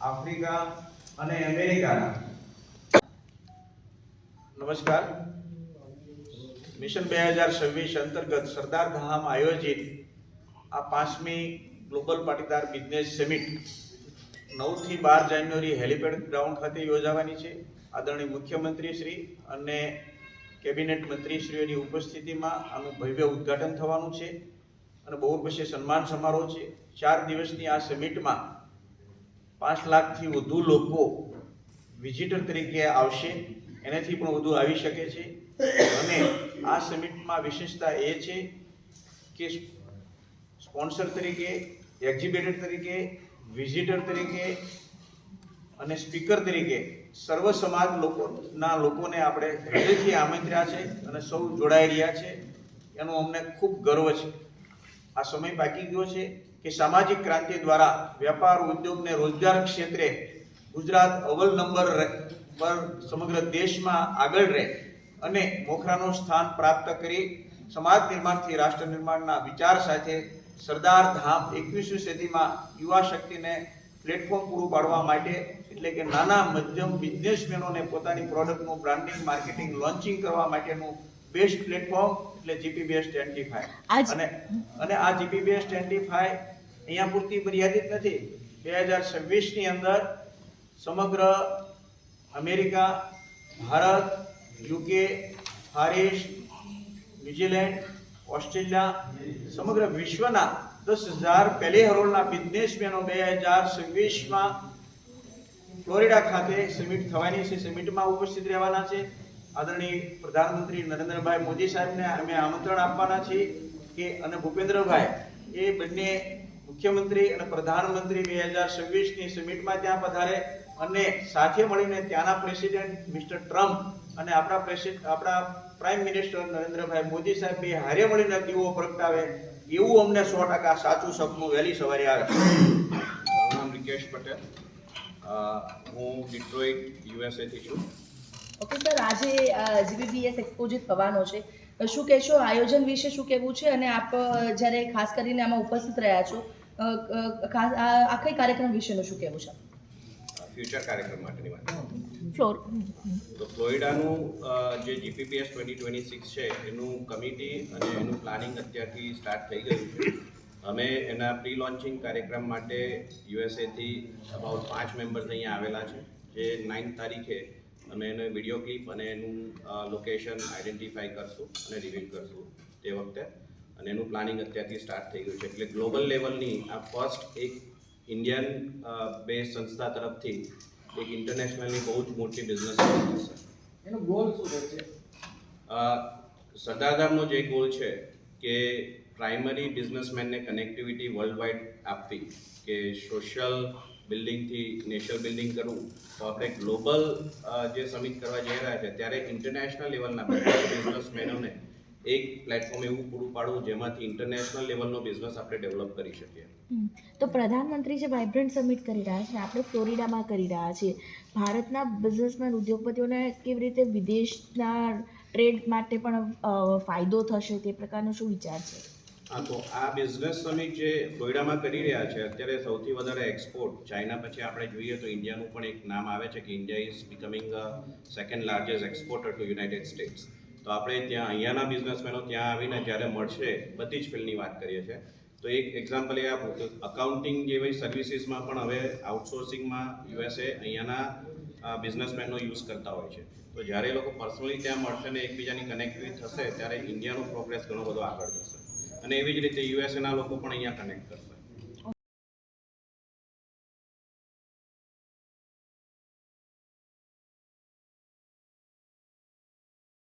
Africa અને અમેરિકાના. નમસ્કાર. મિશન બે હજાર છવ્વીસ અંતર્ગત સરદાર ધામ આયોજિત આ પાંચમી ગ્લોબલ પાટીદાર બિઝનેસ સમિટ નવથી બાર જાન્યુઆરી હેલિપેડ ગ્રાઉન્ડ ખાતે યોજાવાની છે. આદરણીય મુખ્યમંત્રી શ્રી અને કેબિનેટ મંત્રીશ્રીઓની ઉપસ્થિતિમાં આનું ભવ્ય ઉદ્ઘાટન થવાનું છે અને બહુ પછી સન્માન સમારોહ છે. ચાર દિવસની આ સમિટમાં પાંચ લાખથી વધુ લોકો વિઝિટર તરીકે આવશે. એનાથી પણ વધુ આવી શકે છે. અને આ સમિટમાં વિશેષતા એ છે કે સ્પોન્સર તરીકે, એક્ઝિબિટર તરીકે વિઝિટર તરીકે અને સ્પીકર તરીકે સર્વ સમાજ લોકોના લોકોને આપણે હૃદયથી આમંત્ર્યા છે અને સૌ જોડાઈ રહ્યા છે. એનો અમને ખૂબ ગર્વ છે. આ સમય બાકી ગયો છે કે સામાજિક ક્રાંતિ દ્વારા વેપાર ઉદ્યોગ ને રોજગાર ક્ષેત્રે ગુજરાત અવ્વલ નંબર પર સમગ્ર દેશમાં આગળ રહે અને મોખરાનું સ્થાન પ્રાપ્ત કરી સમાજ નિર્માણથી રાષ્ટ્ર નિર્માણના વિચાર સાથે સરદાર ધામ એકવીસમી સદીમાં યુવા શક્તિને પ્લેટફોર્મ પૂરું પાડવા માટે એટલે કે નાના મધ્યમ બિઝનેસમેનોને પોતાની પ્રોડક્ટનું બ્રાન્ડિંગ માર્કેટિંગ લોન્ચિંગ કરવા માટેનું બેસ્ટ પ્લેટફોર્મ એટલે જીપીબીએસ ટ્વેન્ટી ફાઈવ અને અને આ જીપીબીએસ ટ્વેન્ટી ફાઈવ અહીંયા પૂરતી મર્યાદિત નથી. બે હજાર છવ્વીસની અંદર સમગ્ર અમેરિકા ભારત યુકે ફારિસ ન્યુઝીલેન્ડ ઓસ્ટ્રેલિયા સમગ્ર વિશ્વના દસ હજાર પહેલી હરોળના બિઝનેસમેનો બે હજાર છવ્વીસમાં ફ્લોરિડા ખાતે સમિટ થવાની છે. સમિટમાં ઉપસ્થિત રહેવાના છે. આદરણીય પ્રધાનમંત્રી નરેન્દ્રભાઈ મોદી સાહેબને અમે આમંત્રણ આપવાના છીએ કે અને ભૂપેન્દ્રભાઈ, એ બંને મુખ્યમંત્રી અને પ્રધાનમંત્રી બે હજાર છવ્વીસની સમિટમાં ત્યાં પધારે. અને સાથે મળીને ત્યાંના પ્રેસિડેન્ટ મિસ્ટર ટ્રમ્પ અને આપણા પ્રેસિડ આપણા પ્રાઇમ મિનિસ્ટર નરેન્દ્રભાઈ મોદી સાહેબ બે હારે મળીને દીવો પ્રગટાવે એવું અમને સો ટકા સાચું સપનું વહેલી સવારે આવે. મારું નામ રિકેશ પટેલ. હું ડિટ્રોઇટ યુએસએથી છું. ઓકે સર આજે જીબીબીએસ એક્સપોઝિટ થવાનો છે. શું કહેશો આયોજન વિશે શું કહેવું છે? અને આપ જ્યારે ખાસ કરીને આમાં ઉપસ્થિત રહ્યા છો ખાસ આ આખા કાર્યક્રમ વિશેનું શું કહેવું છે? ફ્યુચર કાર્યક્રમ માટેની વાત. ફ્લોર તો ફ્લોરિડાનું જે જીપીપીએસ ટ્વેન્ટી ટ્વેન્ટી સિક્સ છે એનું કમિટી અને એનું પ્લાનિંગ અત્યારથી સ્ટાર્ટ થઈ ગયું છે. અમે એના પ્રી લોન્ચિંગ કાર્યક્રમ માટે યુએસએથી અબાઉટ પાંચ મેમ્બર્સ અહીંયા આવેલા છે. જે નાઇન્થ તારીખે અમે એને વીડિયો ક્લિપ અને એનું લોકેશન આઈડેન્ટિફાઈ કરશું અને રિવીલ કરશું તે વખતે. અને એનું પ્લાનિંગ અત્યારથી સ્ટાર્ટ થઈ ગયું છે. એટલે ગ્લોબલ લેવલની આ ફર્સ્ટ એક ઇન્ડિયન બે સંસ્થા તરફથી એક ઇન્ટરનેશનલની બહુ જ મોટી બિઝનેસ એનો ગોલ શું છે? સરદારધામનો જે ગોલ છે કે પ્રાઇમરી બિઝનેસમેનને કનેક્ટિવિટી વર્લ્ડ વાઇડ આપવી કે સોશિયલ બિલ્ડિંગથી નેશનલ બિલ્ડિંગ કરવું તો આપણે ગ્લોબલ જે સમિટ કરવા જઈ રહ્યા છે ત્યારે ઇન્ટરનેશનલ લેવલના બિઝનેસમેનોને એક પ્લેટફોર્મ એવું પૂરું પાડવું જેમાંથી ઇન્ટરનેશનલ લેવલનો બિઝનેસ આપણે ડેવલપ કરી શકીએ. તો પ્રધાનમંત્રી જે વાઇબ્રન્ટ સમિટ કરી રહ્યા છે આપણે ફ્લોરિડામાં કરી રહ્યા છીએ. ભારતના બિઝનેસમેન ઉદ્યોગપતિઓને કેવી રીતે વિદેશના ટ્રેડ માટે પણ ફાયદો થશે તે પ્રકારનો શું વિચાર છે? હા તો આ બિઝનેસ સમિટ જે ફ્લોરિડામાં કરી રહ્યા છે અત્યારે સૌથી વધારે એક્સપોર્ટ ચાઇના પછી આપણે જોઈએ તો ઇન્ડિયાનું પણ એક નામ આવે છે કે India is becoming second largest exporter to United States તો આપણે ત્યાં અહીંયાના બિઝનેસમેનો ત્યાં આવીને જ્યારે મળશે, બધી જ ફિલ્ડની વાત કરીએ છીએ. તો એક એક્ઝામ્પલ એ આપું કે અકાઉન્ટિંગ જેવી સર્વિસીસમાં પણ હવે આઉટસોર્સિંગમાં યુએસએ અહીંયાના બિઝનેસમેનનો યુઝ કરતા હોય છે. તો જ્યારે એ લોકો પર્સનલી ત્યાં મળશે ને એકબીજાની કનેક્ટિવિટી થશે, ત્યારે ઇન્ડિયાનો પ્રોગ્રેસ ઘણો બધો આગળ જશે. અને એવી જ રીતે યુએસએના લોકો પણ અહીંયા કનેક્ટ કરશે.